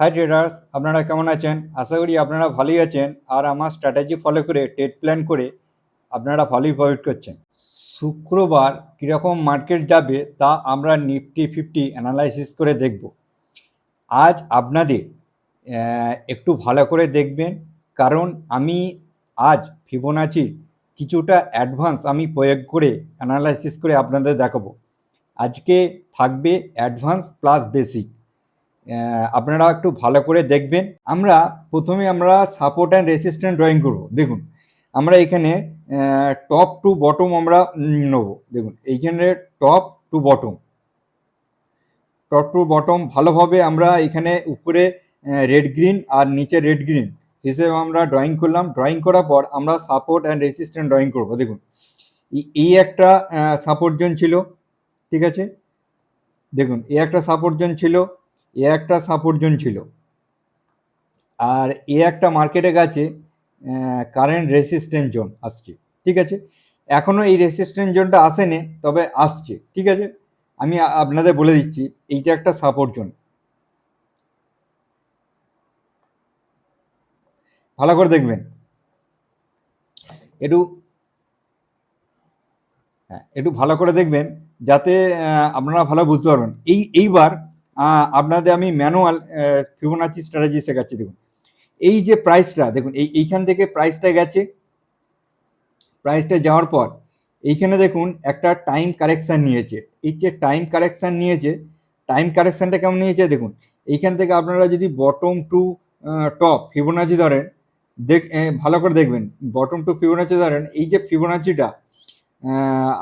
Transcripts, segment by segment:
High traders আপনারা কেমন আছেন? আশা করি আপনারা ভালোই আছেন। আর আমার স্ট্র্যাটেজি ফলো করে ট্রেড প্ল্যান করে আপনারা ভালোই প্রফিট করছেন। শুক্রবার কীরকম মার্কেট যাবে তা আমরা নিফটি ফিফটি অ্যানালাইসিস করে দেখব। আজ আপনাদের একটু ভালো করে দেখবেন। কারণ আমি আজ ফিবোনাচি কিছুটা অ্যাডভান্স আমি প্রয়োগ করে অ্যানালাইসিস করে আপনাদের দেখাবো। আজকে থাকবে অ্যাডভান্স প্লাস বেসিক আপনারা একটু ভালো করে দেখবেন। আমরা প্রথমে আমরা সাপোর্ট অ্যান্ড রেসিস্ট্যান্ট ড্রয়িং করব। দেখুন, আমরা এখানে টপ টু বটম আমরা নেব। দেখুন, এইখানে top to bottom top to bottom ভালোভাবে আমরা এখানে উপরে রেড গ্রিন আর নিচে রেড গ্রিন হিসেবে আমরা ড্রয়িং করলাম। ড্রয়িং করার পর আমরা সাপোর্ট অ্যান্ড রেসিস্ট্যান্ট ড্রয়িং করব। দেখুন, এই একটা সাপোর্ট জোন ছিল, ঠিক আছে? দেখুন, এই একটা সাপোর্ট জোন ছিল। এ একটা সাপোর্ট জোন ছিল। আর এ একটা মার্কেটে গেছে কারেন্ট রেসিস্ট্যান্ট জোন আসছে, ঠিক আছে? এখনও এই রেসিস্ট্যান্ট জোনটা আসেনি, তবে আসছে, ঠিক আছে? আমি আপনাদের বলে দিচ্ছি, এইটা একটা সাপোর্ট জোন ভালো করে দেখবেন। একটু হ্যাঁ একটু ভালো করে দেখবেন, যাতে আপনারা ভালো বুঝতে পারবেন। এই, এইবার আপনাদের আমি ম্যানুয়াল ফিবোনাচি স্ট্র্যাটেজি শেখাচ্ছি, দেখুন। এই যে প্রাইসটা, দেখুন, এই, এইখান থেকে প্রাইসটা গেছে। প্রাইসটা যাওয়ার পর, এইখানে দেখুন, একটা টাইম কারেকশান নিয়েছে। এই যে টাইম কারেকশান নিয়েছে, টাইম কারেকশানটা কেমন নিয়েছে, দেখুন। এইখান থেকে আপনারা যদি বটম টু টপ ফিবোনাচি ধরেন, দেখ ভালো করে দেখবেন। বটম টু ফিবোনাচি ধরেন, এই যে ফিবোনাচিটা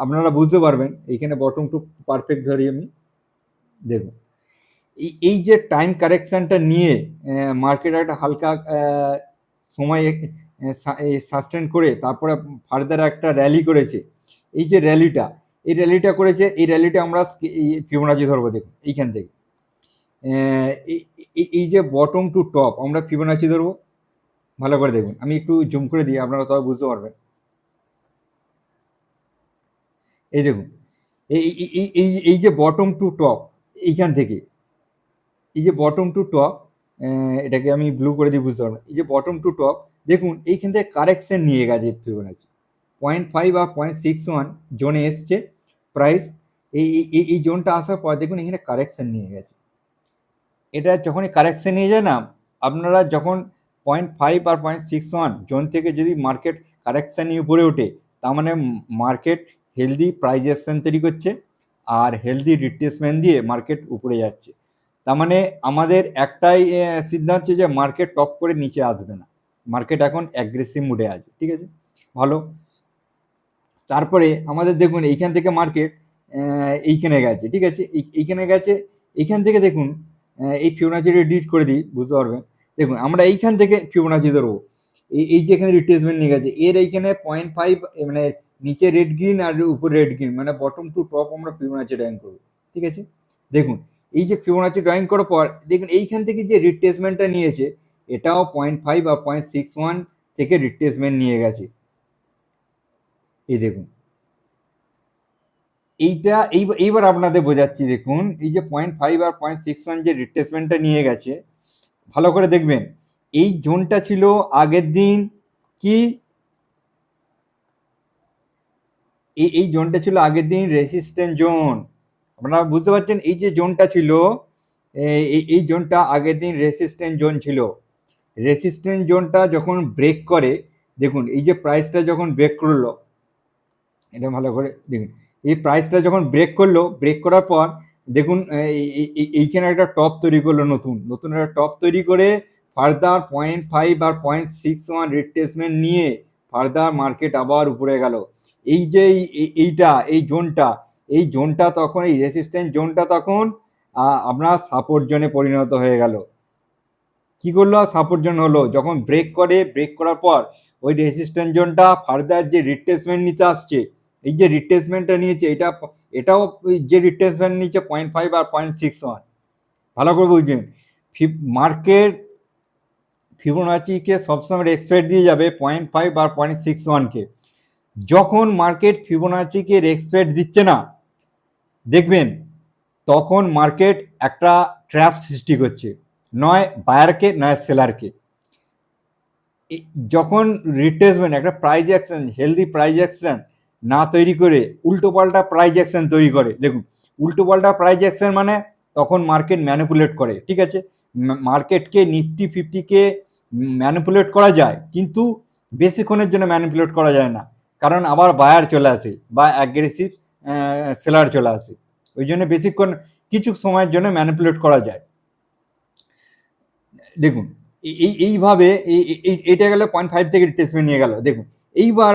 আপনারা বুঝতে পারবেন। এইখানে বটম টু পারফেক্ট ধরি আমি, দেখুন। এই যে টাইম কারেকশনটা নিয়ে মার্কেট একটা হালকা সময় সাস্টেন করে তারপরে ফার্দার একটা র্যালি করেছে। এই যে র্যালিটা এই র্যালিটা করেছে, এই র্যালিটা আমরা ফিবোনাচি ধরবো দেখুন, এইখান থেকে। এই- যে বটম টু টপ আমরা ফিবোনাচি ধরবো? ভালো করে দেখুন, আমি একটু জুম করে দিই, আপনারা তবে বুঝতে পারবেন। এই দেখুন, এই এই এই যে বটম টু টপ এইখান থেকে এই যে বটম টু টপ এটাকে আমি ব্লু করে দিই, বুঝতে পারবেন এই যে বটম টু টপ দেখুন, এইখান থেকে কারেকশন নিয়ে গেছে ফিবোনাচি পয়েন্ট ফাইভ আর পয়েন্ট সিক্স ওয়ান জোনে এসছে প্রাইস এই, এই- এই এই জোনটা আসার পর দেখুন, এখানে কারেকশন নিয়ে গেছে। এটা যখনই কারেকশন নিয়ে যায় না, আপনারা যখন পয়েন্ট ফাইভ আর পয়েন্ট সিক্স ওয়ান জোন থেকে যদি মার্কেট কারেকশন নিয়ে উপরে ওঠে, তার মানে মার্কেট হেলদি প্রাইজেশন তৈরি করছে, আর হেলদি রিপ্লেসমেন্ট দিয়ে মার্কেট উপরে যাচ্ছে। তার মানে আমাদের একটাই সিদ্ধান্ত হচ্ছে যে মার্কেট টপ করে নিচে আসবে না। মার্কেট এখন অ্যাগ্রেসিভ মুডে আছে, ঠিক আছে? ভালো? তারপরে আমাদের দেখুন, এইখান থেকে মার্কেট এইখানে গেছে, ঠিক আছে? এই- এইখানে গেছে, এইখান থেকে দেখুন এই ফিবোনাচিটা ডিট করে দিই, বুঝতে পারবেন? দেখুন, আমরা এইখান থেকে ফিবোনাচি ধরবো। এই এই যে এখানে রিট্রেসমেন্ট নিয়ে গেছে, এর এইখানে পয়েন্ট ফাইভ মানে নিচে রেড গ্রিন আর উপরে রেড গ্রিন মানে বটম টু টপ আমরা ফিবোনাচি ড্রয়িং করব, ঠিক আছে? দেখুন এই যে ফিবোনাচি ড্রয়িং করার পর, দেখুন এইখান থেকে যে রিট্রেসমেন্টটা নিয়েছে, এটাও পয়েন্ট ফাইভ আর পয়েন্ট সিক্স ওয়ান থেকে রিট্রেসমেন্ট নিয়ে গেছে। এই দেখুন। এইটা, এই, এইবার আপনাদের বোঝাচ্ছি, দেখুন, এই যে পয়েন্ট ফাইভ আর পয়েন্ট সিক্স ওয়ান যে রিট্রেসমেন্টটা নিয়ে গেছে, ভালো করে দেখবেন, এই জোনটা ছিল আগের দিন কি? এই এই জোনটা ছিল আগের দিন রেসিস্ট্যান্ট জোন আপনারা বুঝতে পারছেন, এই যে জোনটা ছিল এই- জোনটা আগের দিন রেসিস্ট্যান্ট জোন ছিল। রেসিস্ট্যান্ট জোনটা যখন ব্রেক করে, দেখুন, এই যে প্রাইসটা যখন ব্রেক করল, এটা ভালো করে দেখুন, এই প্রাইসটা যখন ব্রেক করল ব্রেক করার পর, দেখুন এই- এই- এই- এইখানে একটা টপ তৈরি করল নতুন। নতুন একটা টপ তৈরি করে ফার্দার পয়েন্ট ফাইভ আর পয়েন্ট সিক্স ওয়ান রিট্রেসমেন্ট নিয়ে ফার্দার মার্কেট আবার উপরে গেল। এই যে এই- এই- এইটা, এই জোনটা এই জোনটা তখন, এই রেসিস্ট্যান্ট জোনটা তখন আপনার সাপোর্ট জোনে পরিণত হয়ে গেল। কি করল? সাপোর্ট জোন হলো, যখন ব্রেক করে ব্রেক করার পর ওই রেসিস্ট্যান্ট জোনটা ফার্দার যে রিট্রেসমেন্ট নিতে আসছে, এই যে রিট্রেসমেন্টটা নিয়েছে, এটা, এটাও যে রিট্রেসমেন্ট নিচ্ছে পয়েন্ট ফাইভ আর পয়েন্ট সিক্স ওয়ান ভালো করে বুঝবেন। মার্কেট ফিবোনাচিকে সবসময় এক্সপেক্ট দিয়ে যাবে পয়েন্ট ফাইভ আর পয়েন্ট সিক্স ওয়ানকে যখন মার্কেট ফিবোনাচিকে এক্সপেক্ট দিচ্ছে না দেখবেন তখন মার্কেট একটা ট্র্যাপ সৃষ্টি করছে, নয় বায়ারকে, নয় সেলারকে। যখন রিট্রেসমেন্ট, একটা price action healthy price action না তৈরি করে উল্টোপাল্টা প্রাইজ অ্যাকশন তৈরি করে, দেখুন উল্টোপাল্টা প্রাইজ অ্যাকশন মানে তখন মার্কেট ম্যানিপুলেট করে, ঠিক আছে? মার্কেটকে নিফটি ফিফটিকে ম্যানিপুলেট করা যায়, কিন্তু বেশিক্ষণের জন্য ম্যানিপুলেট করা যায় না, কারণ আবার বায়ার চলে আসে, বা অ্যাগ্রেসিভ সেলার চলে আসে। ওই জন্য বেশিক্ষণ কিছু সময়ের জন্য ম্যানিপুলেট করা যায়। দেখুন, এই এইভাবে এইটা গেল পয়েন্ট ফাইভ থেকে রিট্রেসমেন্ট নিয়ে গেল। দেখুন, এইবার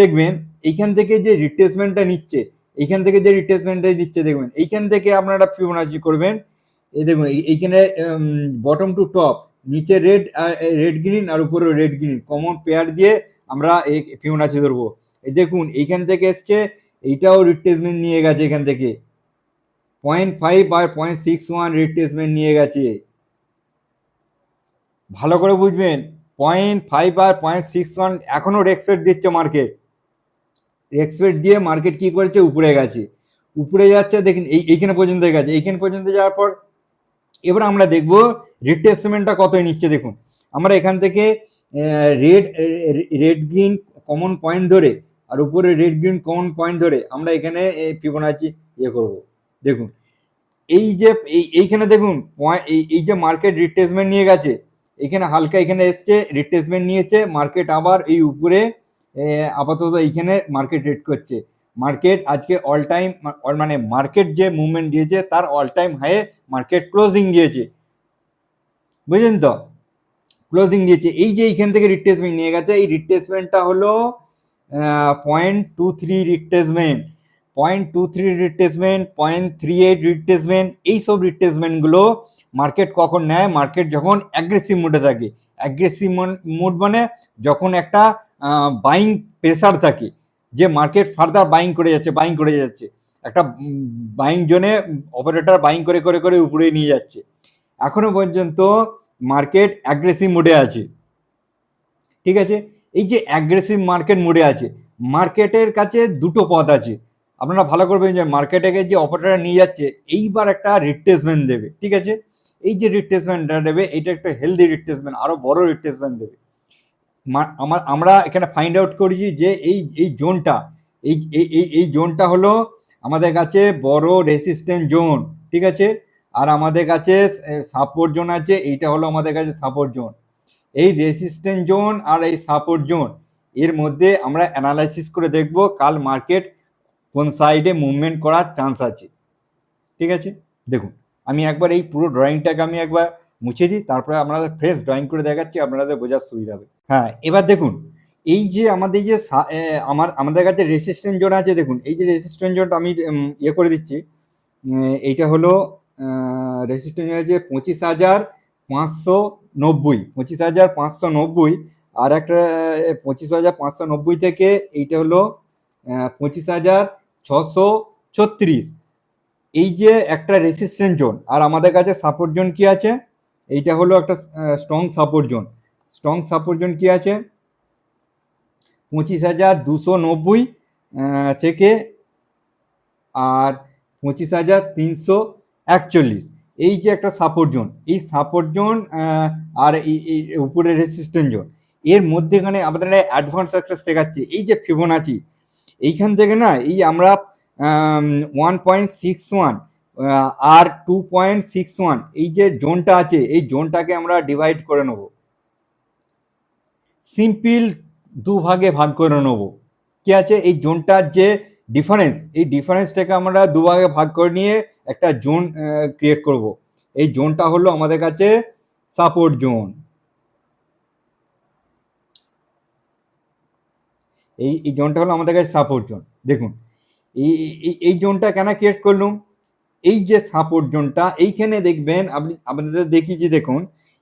দেখবেন, এইখান থেকে যে রিট্রেসমেন্টটা নিচ্ছে, এইখান থেকে যে রিট্রেসমেন্টটা নিচ্ছে দেখবেন এইখান থেকে আপনারা ফিবোনাচি করবেন। এই দেখুন এইখানে বটম টু টপ নিচে রেড রেড গ্রিন আর উপরে রেড গ্রিন কমন পেয়ার দিয়ে আমরা এই ফিবোনাচি ধরবো। দেখুন, এইখান থেকে এসছে এইটাও রিট্রেসমেন্ট নিয়ে গেছে এখান থেকে। পয়েন্ট ফাইভ আর পয়েন্ট সিক্স ওয়ান রিট্রেসমেন্ট নিয়ে গেছে। ভালো করে বুঝবেন পয়েন্ট ফাইভ আর পয়েন্ট সিক্স ওয়ান এখনও রেক্সপেক্ট দিচ্ছে মার্কেট রেক্সপেক্ট দিয়ে মার্কেট কি করেছে? উপরে গেছে। উপরে যাচ্ছে, দেখুন, এই, এইখানে পর্যন্ত গেছে। এইখানে পর্যন্ত যাওয়ার পর এবার আমরা দেখব রিট্রেসমেন্টটা কত নিচ্ছে, দেখুন। আমরা এখান থেকে red red green common point ধরে আর উপরে রেড গ্রিন কমন পয়েন্ট ধরে আমরা এখানে ফিবোনাচি ইয়ে করব। দেখুন, এই যে এইখানে দেখুন এই যে মার্কেট রিট্রেসমেন্ট নিয়ে গেছে, এখানে হালকা এখানে এসছে রিট্রেসমেন্ট নিয়েছে মার্কেট আবার এই উপরে আপাতত এইখানে মার্কেট রেট করছে। মার্কেট আজকে অল টাইম মানে মার্কেট যে মুভমেন্ট দিয়েছে, তার অল টাইম হাইয়ে মার্কেট ক্লোজিং দিয়েছে। বুঝলেন তো? ক্লোজিং দিয়েছে। এই যে এইখান থেকে রিট্রেসমেন্ট নিয়ে গেছে, এই রিট্রেসমেন্টটা হলো point two three retracement point two three retracement point three eight retracement এইসব রিট্রেসমেন্টগুলো মার্কেট কখন নেয়? মার্কেট যখন অ্যাগ্রেসিভ মোডে থাকে। অ্যাগ্রেসিভ মোড মানে যখন একটা বাইং প্রেসার থাকে, যে মার্কেট ফার্দার বাইং করে যাচ্ছে বাইং করে যাচ্ছে। একটা বাইং জোনে অপারেটর বাইং করে করে করে উপরে নিয়ে যাচ্ছে। এখনও পর্যন্ত মার্কেট অ্যাগ্রেসিভ মোডে আছে। ঠিক আছে? এই যে অ্যাগ্রেসিভ মার্কেট মোডে আছে মার্কেটের কাছে দুটো পথ আছে। আপনারা ভালো করবেন যে মার্কেটে যে অপারেটর নিয়ে যাচ্ছে, এইবার একটা রিট্রেসমেন্ট দেবে, ঠিক আছে? এই যে রিট্রেসমেন্টটা দেবে, এটা একটা হেলদি রিট্রেসমেন্ট আরও বড় রিট্রেসমেন্ট দেবে। আমার আমরা এখানে ফাইন্ড আউট করেছি যে এই এই জোনটা এই এই এই জোনটা হলো আমাদের কাছে বড় রেসিস্ট্যান্ট জোন ঠিক আছে? আর আমাদের কাছে সাপোর্ট জোন আছে, এইটা হলো আমাদের কাছে সাপোর্ট জোন এই রেসিস্ট্যান্ট জোন আর এই সাপোর্ট জোন এর মধ্যে আমরা অ্যানালাইসিস করে দেখব কাল মার্কেট কোন সাইডে মুভমেন্ট করার চান্স আছে। ঠিক আছে? দেখুন, আমি একবার এই পুরো ড্রয়িংটাকে আমি একবার মুছে দিই, তারপরে আপনাদের ফ্রেশ ড্রয়িং করে দেখাচ্ছি, আপনাদের বোঝার সুবিধা হবে। হ্যাঁ এবার দেখুন, এই যে আমাদের যে আমার, আমাদের কাছে রেসিস্ট্যান্ট জোন আছে, দেখুন, এই যে রেসিস্ট্যান্ট জোনটা আমি ইয়ে করে দিচ্ছি এইটা হলো রেসিস্ট্যান্ট জোন আছে পঁচিশ হাজার পাঁচশো নব্বই, পঁচিশ হাজার পাঁচশো নব্বই। আর একটা পঁচিশ হাজার পাঁচশো নব্বই থেকে এইটা হলো পঁচিশ হাজার ছশো ছত্রিশ। এই যে একটা রেসিস্ট্যান্ট জোন আর আমাদের কাছে সাপোর্ট জোন কি আছে? এইটা হলো একটা strong support zone strong support zone কি আছে? পঁচিশ হাজার দুশো নব্বই থেকে, আর পঁচিশ হাজার তিনশো একচল্লিশ। এই যে একটা সাপোর্ট জোন এই সাপোর্ট জোন আর এই উপরে রেসিস্ট্যান্ট জোন এর মধ্যেখানে আমাদের অ্যাডভান্স একটা শেখাচ্ছে। এই যে ফিবোনাচি এইখান থেকে না, এই আমরা ওয়ান পয়েন্ট সিক্স ওয়ান আর টু পয়েন্ট সিক্স ওয়ান এই যে জোনটা আছে, এই জোনটাকে আমরা ডিভাইড করে নেব। সিম্পল দু ভাগে করে নেব। কি আছে? এই জোনটার যে ডিফারেন্স এই ডিফারেন্সটাকে আমরা দু ভাগে ভাগ করে নিয়ে একটা জোন ক্রিয়েট করব। এই জোনটা হলো আমাদের কাছে সাপোর্ট জোন। এই এই জোনটা হলো আমাদের কাছে সাপোর্ট জোন। দেখুন, এই এই জোনটা কেন ক্রিয়েট করলুম? এই যে সাপোর্ট জোনটা, এইখানে দেখবেন, আপনি, আপনাদের দেখিয়েছি দেখুন,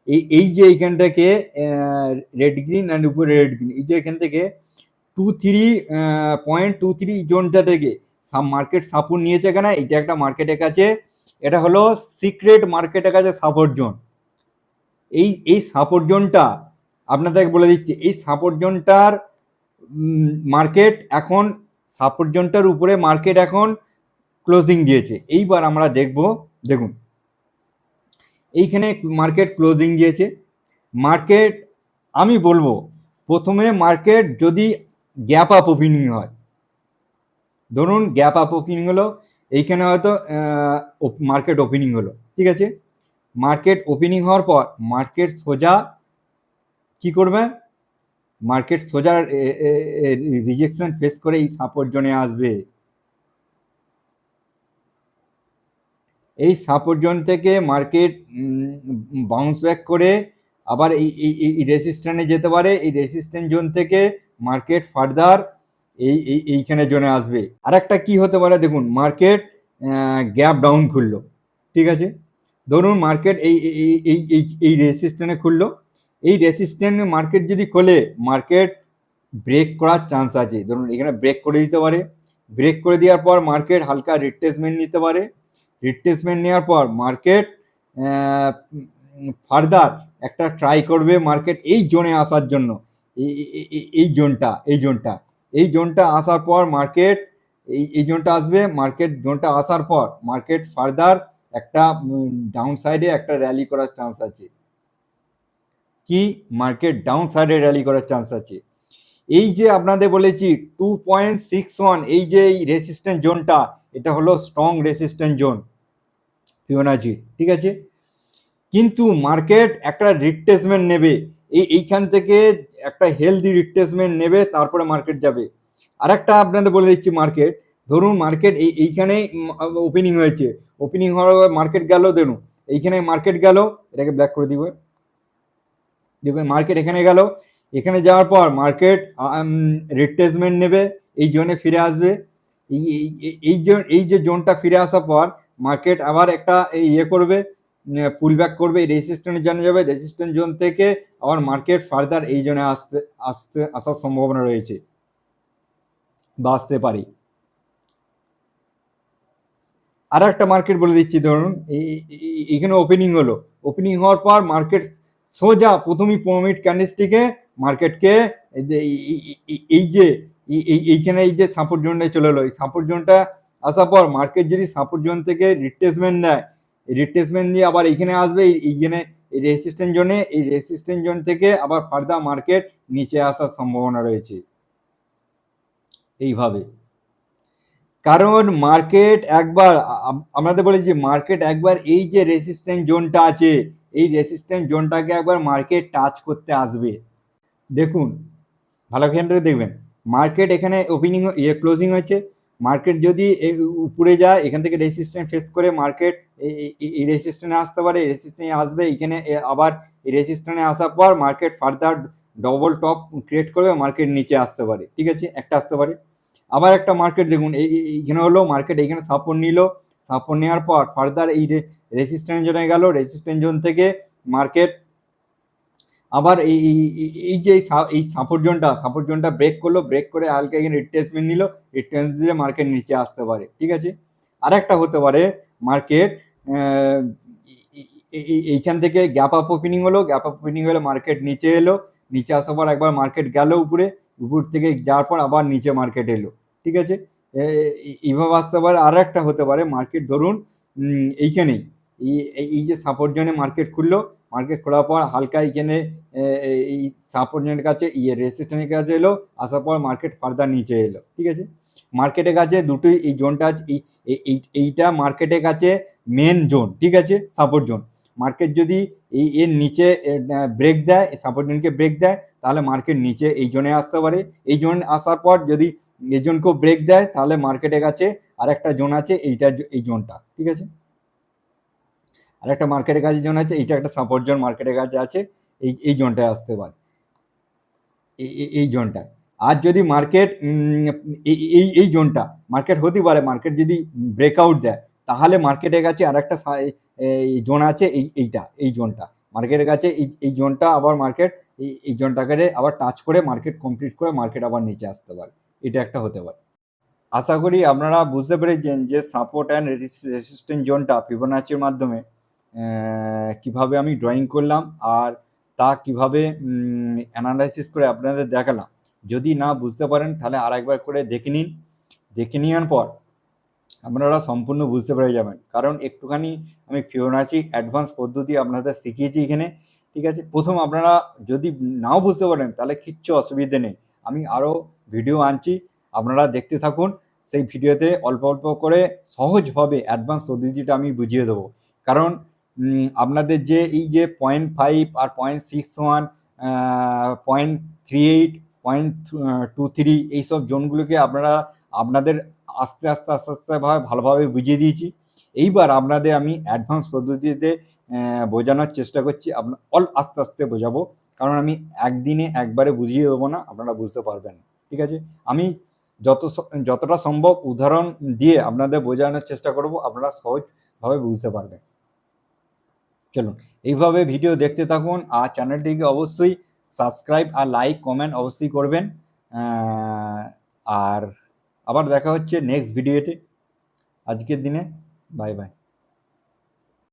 এই এই যে এইখানটাকে রেড গ্রিন অ্যান্ড উপরে রেড গ্রিন এই যে এখান থেকে two three point two three জোনটা থেকে সাব মার্কেট সাপোর্ট নিয়েছে কেনা? এটা একটা মার্কেটের কাছে এটা হলো সিক্রেট মার্কেটের কাছে সাপোর্ট জোন। এই এই সাপোর্ট জোনটা আপনাদেরকে বলে দিচ্ছি, এই সাপোর্ট জোনটার মার্কেট এখন, সাপোর্ট জোনটার উপরে মার্কেট এখন ক্লোজিং দিয়েছে। এইবার আমরা দেখব, দেখুন, এইখানে মার্কেট ক্লোজিং দিয়েছে। মার্কেট, আমি বলব, প্রথমে মার্কেট যদি গ্যাপ আপ ওপেনিং হয় ধরুন গ্যাপ আপ ওপেনিং হলো, এইখানে হয়তো মার্কেট ওপেনিং হলো, ঠিক আছে? মার্কেট ওপেনিং হওয়ার পর মার্কেট সোজা কি করবে? মার্কেট সোজা রিজেকশন ফেস করে এই সাপোর্ট জোনে আসবে। এই সাপোর্ট জোন থেকে মার্কেট বাউন্স ব্যাক করে আবার এই রেসিস্ট্যান্টে যেতে পারে। এই রেসিস্ট্যান্ট জোন থেকে মার্কেট ফার্দার এই এই, এইখানে জোনে আসবে। আর একটা কি হতে পারে দেখুন মার্কেট গ্যাপ ডাউন খুললো। ঠিক আছে? ধরুন মার্কেট এই এই এই এই রেসিস্ট্যান্টে খুললো। এই রেসিস্ট্যান্ট মার্কেট যদি খোলে মার্কেট ব্রেক করার চান্স আছে। ধরুন এখানে ব্রেক করে দিতে পারে। ব্রেক করে দেওয়ার পর মার্কেট হালকা রিট্রেসমেন্ট নিতে পারে। রিট্রেসমেন্ট নেওয়ার পর মার্কেট ফার্দার একটা ট্রাই করবে মার্কেট এই জোনে আসার জন্য। এই জোনটা এই জোনটা। এই জোনটা আসার পর মার্কেট এই এই জোনটা আসবে মার্কেট জোনটা আসার পর মার্কেট ফার্দার একটা ডাউন সাইডে একটা র্যালি করার চান্স আছে। কি? মার্কেট ডাউন সাইডে র্যালি করার চান্স আছে। এই যে আপনাদের বলেছি টু পয়েন্ট সিক্স ওয়ান এই যে এই রেসিস্ট্যান্ট জোনটা, এটা হলো স্ট্রং রেসিস্ট্যান্ট জোন। ফিবোনাচি ঠিক আছে? কিন্তু মার্কেট একটা রিট্রেসমেন্ট নেবে। এই এইখান থেকে একটা হেলদি রিট্রেসমেন্ট নেবে, তারপরে মার্কেট যাবে। আর একটা আপনাদের বলে দিচ্ছি মার্কেট ধরুন মার্কেট এই এইখানে ওপেনিং হয়েছে। ওপেনিং হওয়ার মার্কেট গেল, দেখুন, এইখানে মার্কেট গেল, এটাকে ব্ল্যাক করে দিব দেখবেন মার্কেট এখানে গেল। এখানে যাওয়ার পর মার্কেট রিট্রেসমেন্ট নেবে, এই জোনে ফিরে আসবে। এই, এই- যে জোনটা ফিরে আসার পর মার্কেট আবার একটা ইয়ে করবে। পুল ব্যাক করবে রেসিস্ট্যান্ট জোনে যাবে। রেজিস্ট্যান্ট জোন থেকে আবার মার্কেট ফার্দার এই জোনে আসতে আসতে, আসার সম্ভাবনা রয়েছে বা আসতে পারি। আর একটা মার্কেট বলে দিচ্ছি, ধরুন, এই- এই- এখানে ওপেনিং হলো। ওপেনিং হওয়ার পর মার্কেট সোজা প্রথমেই পনেরো মিনিট ক্যান্ডেলস্টিকে মার্কেটকে এই যে, এই- এই- এই- এই এই- এই- এইখানে এই যে সাপোর্ট জোনটা চলে এলো। এই সাপোর্ট জোনটা আসার পর মার্কেট যদি সাপোর্ট জোন থেকে রিট্রেসমেন্ট দেয় রিট্রেসমেন্ট দিয়ে আবার এইখানে আসবে এইখানে এই রেসিস্ট্যান্ট জোনে এই রেসিস্ট্যান্ট জোন থেকে আবার ফার্দার মার্কেট নিচে আসার সম্ভাবনা রয়েছে। এইভাবে। কারণ মার্কেট একবার আমাদের বলে যে মার্কেট একবার এই যে রেসিস্ট্যান্ট জোনটা আছে, এই রেসিস্ট্যান্ট জোনটাকে একবার মার্কেট টাচ করতে আসবে। দেখুন, ভালো খেয়াল দেখবেন মার্কেট এখানে ওপেনিং ইয়ে ক্লোজিং হয়েছে। মার্কেট যদি উপরে যায়, এখান থেকে রেসিস্ট্যান্ট ফেস করে মার্কেট এই রেসিস্ট্যান্টে আসতে পারে রেসিস্ট্যান্টে আসবে, এখানে আবার এই রেসিস্ট্যান্টে আসার পর market further double top create করবে মার্কেট নিচে আসতে পারে, ঠিক আছে? একটা আসতে পারে। আবার একটা মার্কেট দেখুন এই এই- এইখানে হলো মার্কেট এইখানে সাপোর্ট নিল সাপোর্ট নেওয়ার পর ফার্দার এই রেসিস্ট্যান্ট জোনে গেল রেসিস্ট্যান্ট জোন থেকে মার্কেট আবার এই, এই- যে এই সাপোর্ট জোনটা সাপোর্ট জোনটা ব্রেক করল ব্রেক করে হালকা এখানে রিট্রেসমেন্ট নিল রিট্রেসমেন্ট দিলে মার্কেট নিচে আসতে পারে, ঠিক আছে? আর একটা হতে পারে মার্কেট এইখান থেকে গ্যাপ আপ ওপেনিং হলো গ্যাপ আপ ওপেনিং হলো মার্কেট নিচে এলো, নিচে আসার পর একবার মার্কেট গেল উপরে, উপর থেকে যাওয়ার পর আবার নিচে মার্কেট এলো, ঠিক আছে? এইভাবে আসতে পারে। আর একটা হতে পারে মার্কেট ধরুন এইখানেই, এই, এই- এই যে সাপোর্ট জোনে মার্কেট খুললো মার্কেট খোলার পর হালকা এইখানে এ, এ- এই সাপোর্ট জোনের কাছে ইয়ে রেসিস্ট্যান্টের কাছে এলো আসার পর মার্কেট ফার্দার নিচে এলো ঠিক আছে? মার্কেটের কাছে দুটোই এই জোনটা এইটা মার্কেটের কাছে মেন জোন ঠিক আছে? সাপোর্ট জোন মার্কেট যদি এই এর নিচে ব্রেক দেয় সাপোর্ট জোনকে ব্রেক দেয় তাহলে মার্কেট নিচে এই জোনে আসতে পারে। এই জোন আসার পর যদি এই জোনকেও ব্রেক দেয় তাহলে মার্কেটের কাছে আর একটা জোন আছে এইটা এই জোনটা ঠিক আছে? আর একটা মার্কেটের কাছে জোন আছে, এইটা একটা সাপোর্ট জোন মার্কেটের কাছে আছে, এই এই জোনটায় আসতে পারে। এই জোনটায় আর যদি মার্কেট এই, এই- জোনটা মার্কেট হতে পারে মার্কেট যদি ব্রেকআউট দেয়, তাহলে মার্কেটের কাছে আর একটা জোন আছে, এই, এইটা, এই জোনটা। মার্কেটের কাছে এই এই জোনটা আবার মার্কেট এই এই জোনটাকে আবার টাচ করে মার্কেট কমপ্লিট করে মার্কেট আবার নিচে আসতে পারে। এটা একটা হতে পারে। আশা করি আপনারা বুঝতে পেরেছেন যে সাপোর্ট অ্যান্ড রেসিস্ট্যান্ট জোনটা ফিবোনাচির মাধ্যমে কীভাবে আমি ড্রয়িং করলাম আর তা কীভাবে অ্যানালাইসিস করে আপনাদের দেখালাম। যদি না বুঝতে পারেন, তাহলে আর একবার করে দেখে নিন। দেখে নেওয়ার পর আপনারা সম্পূর্ণ বুঝতে পেরে যাবেন। কারণ একটুখানি আমি ফিবোনাচি অ্যাডভান্স পদ্ধতি আপনাদের শিখিয়েছি এখানে, ঠিক আছে? প্রথম আপনারা যদি নাও বুঝতে পারেন, তাহলে কিচ্ছু অসুবিধে নেই। আমি আরও ভিডিও আনছি, আপনারা দেখতে থাকুন। সেই ভিডিওতে অল্প অল্প করে সহজভাবে অ্যাডভান্স পদ্ধতিটা আমি বুঝিয়ে দেবো। কারণ আপনাদের যে এই যে পয়েন্ট ফাইভ আর point six one point three eight point two three এইসব জোনগুলোকে আপনারা আপনাদের আস্তে আস্তে আস্তে আস্তে ভাবে, ভালোভাবে বুঝিয়ে দিয়েছি। এইবার আপনাদের আমি অ্যাডভান্স পদ্ধতিতে বোঝানোর চেষ্টা করছি। আপনার অল আস্তে আস্তে বোঝাবো। কারণ আমি একদিনে একবারে বুঝিয়ে দেবো না, আপনারা বুঝতে পারবেন। ঠিক আছে? আমি যত যতটা সম্ভব উদাহরণ দিয়ে আপনাদের বোঝানোর চেষ্টা করব। আপনারা সহজভাবে বুঝতে পারবেন। চলুন, এইভাবে ভিডিও দেখতে থাকুন আর চ্যানেলটিকে অবশ্যই সাবস্ক্রাইব আর লাইক, কমেন্ট অবশ্যই করবেন। আর আবার দেখা হচ্ছে নেক্সট ভিডিওতে। আজকের দিনে, বাই বাই।